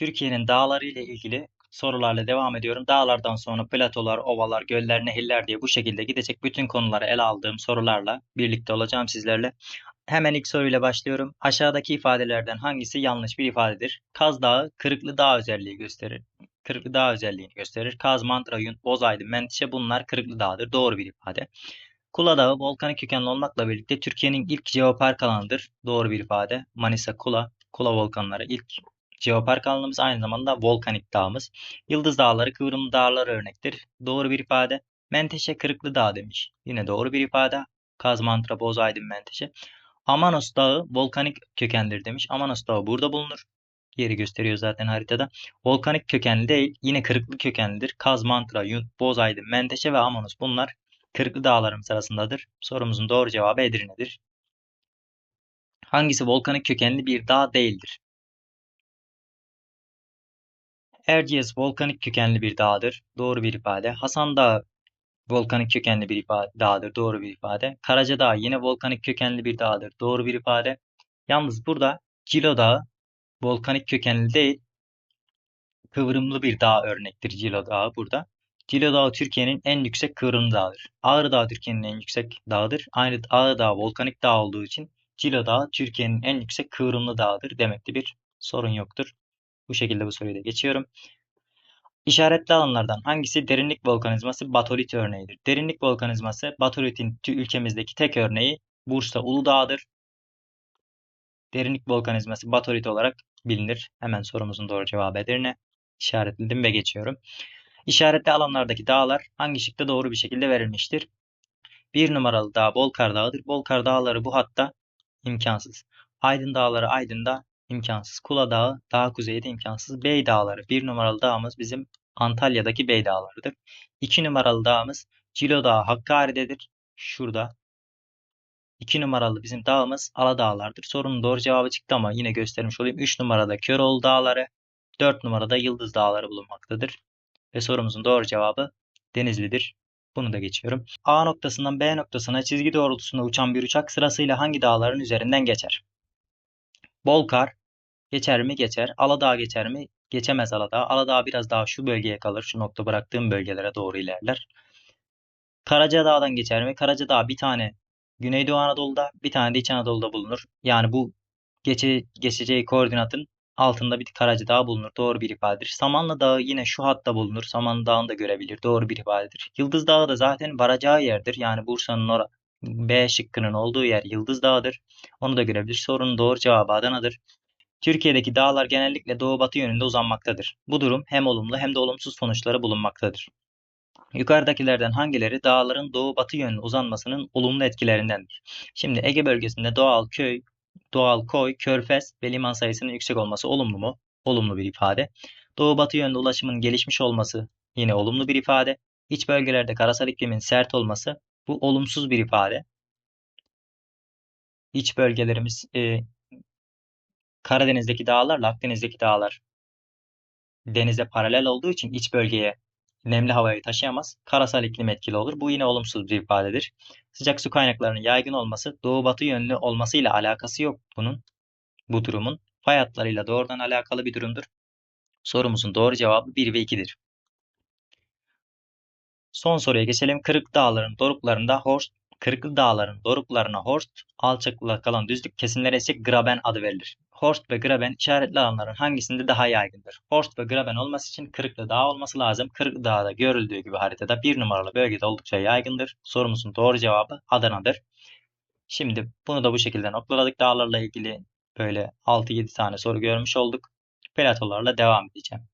Türkiye'nin dağları ile ilgili sorularla devam ediyorum. Dağlardan sonra platolar, ovalar, göller, nehirler diye bu şekilde gidecek bütün konuları ele aldığım sorularla birlikte olacağım sizlerle. Hemen ilk soruyla başlıyorum. Aşağıdaki ifadelerden hangisi yanlış bir ifadedir? Kaz Dağı kırıklı dağ özelliği gösterir. Kırıklı dağ özelliğini gösterir. Kaz, Mantra, Yunt, Bozaydı, Menteşe bunlar kırıklı dağdır. Doğru bir ifade. Kula Dağı volkanik kökenli olmakla birlikte Türkiye'nin ilk jeopark alanıdır. Doğru bir ifade. Manisa, Kula, Kula volkanları ilk jeopark alanımız aynı zamanda volkanik dağımız. Yıldız Dağları kıvrımlı dağlar örnektir. Doğru bir ifade. Menteşe Kırıklı Dağ demiş. Yine doğru bir ifade. Kaz, Mantra, Bozaydın, Menteşe. Amanos Dağı volkanik kökendir demiş. Amanos Dağı burada bulunur. Yeri gösteriyor zaten haritada. Volkanik kökenli değil, yine kırıklı kökenlidir. Kaz, Mantra, Yunt, Bozaydın, Menteşe ve Amanos bunlar kırıklı dağlarımız arasındadır. Sorumuzun doğru cevabı Edirne'dir. Hangisi volkanik kökenli bir dağ değildir? Erciyes volkanik kökenli bir dağdır. Doğru bir ifade. Hasan Dağı volkanik kökenli bir ifade, dağdır. Doğru bir ifade. Karaca Dağı yine volkanik kökenli bir dağdır. Doğru bir ifade. Yalnız burada Cilo Dağı volkanik kökenli değil, kıvrımlı bir dağ örnektir Cilo Dağı burada. Cilo Dağı Türkiye'nin en yüksek kıvrımlı dağıdır. Ağrı Dağı Türkiye'nin en yüksek dağıdır. Aynı Ağrı Dağı volkanik dağ olduğu için Cilo Dağı Türkiye'nin en yüksek kıvrımlı dağıdır demekte bir sorun yoktur. Bu şekilde bu soruyu da geçiyorum. İşaretli alanlardan hangisi derinlik volkanizması batolit örneğidir? Derinlik volkanizması batolitin ülkemizdeki tek örneği Bursa Uludağ'dır. Derinlik volkanizması batolit olarak bilinir. Hemen sorumuzun doğru cevabı Edirne. İşaretledim ve geçiyorum. İşaretli alanlardaki dağlar hangi şıkta doğru bir şekilde verilmiştir? Bir numaralı dağ Bolkar Dağı'dır. Bolkar Dağları bu hatta imkansız. Aydın Dağları Aydın'da imkansız. Kula Dağı daha kuzeyde imkansız. Bey Dağları bir numaralı dağımız bizim Antalya'daki Bey Dağları'dır. İki numaralı dağımız Cilo Dağı Hakkari'dedir. Şurada. İki numaralı bizim dağımız Aladağlar'dır. Sorunun doğru cevabı çıktı ama yine göstermiş olayım. Üç numarada Köroğlu Dağları, dört numarada Yıldız Dağları bulunmaktadır. Ve sorumuzun doğru cevabı Denizli'dir. Bunu da geçiyorum. A noktasından B noktasına çizgi doğrultusunda uçan bir uçak sırasıyla hangi dağların üzerinden geçer? Bolkar geçer mi? Geçer. Aladağ geçer mi? Geçemez Aladağ. Aladağ biraz daha şu bölgeye kalır. Şu nokta bıraktığım bölgelere doğru ilerler. Karacadağ'dan geçer mi? Karacadağ bir tane Güneydoğu Anadolu'da bir tane de İç Anadolu'da bulunur. Yani bu geçe, geçeceği koordinatın altında bir Karacadağ bulunur. Doğru bir ifadedir. Samanlı Dağı yine şu hatta bulunur. Samanlı Dağı'nı da görebilir. Doğru bir ifadedir. Yıldız Dağı da zaten varacağı yerdir. Yani Bursa'nın ora B şıkkının olduğu yer Yıldız Dağı'dır. Onu da görebilir. Sorunun doğru cevabı Adana'dır. Türkiye'deki dağlar genellikle doğu-batı yönünde uzanmaktadır. Bu durum hem olumlu hem de olumsuz sonuçları bulunmaktadır. Yukarıdakilerden hangileri dağların doğu-batı yönlü uzanmasının olumlu etkilerindendir? Şimdi Ege bölgesinde doğal köy, doğal koy, körfez ve liman sayısının yüksek olması olumlu mu? Olumlu bir ifade. Doğu-batı yönlü ulaşımın gelişmiş olması yine olumlu bir ifade. İç bölgelerde karasal iklimin sert olması bu olumsuz bir ifade. İç bölgelerimiz e, Karadeniz'deki dağlarla Akdeniz'deki dağlar denize paralel olduğu için iç bölgeye nemli havayı taşıyamaz. Karasal iklim etkili olur. Bu yine olumsuz bir ifadedir. Sıcak su kaynaklarının yaygın olması doğu batı yönlü olmasıyla alakası yok bunun. Bu durumun fay hatlarıyla doğrudan alakalı bir durumdur. Sorumuzun doğru cevabı 1 ve 2'dir. Son soruya geçelim. Kırık Dağların doruklarında Horst Kırıklı dağların doruklarına horst, alçaklığa kalan düzlük kesimlere ise graben adı verilir. Horst ve graben işaretli alanların hangisinde daha yaygındır? Horst ve graben olması için Kırıklı Dağ olması lazım. Kırıklı Dağ'da görüldüğü gibi haritada bir numaralı bölgede oldukça yaygındır. Sorumuzun doğru cevabı Adana'dır. Şimdi bunu da bu şekilde noktaladık. Dağlarla ilgili böyle 6-7 tane soru görmüş olduk. Platolarla devam edeceğim.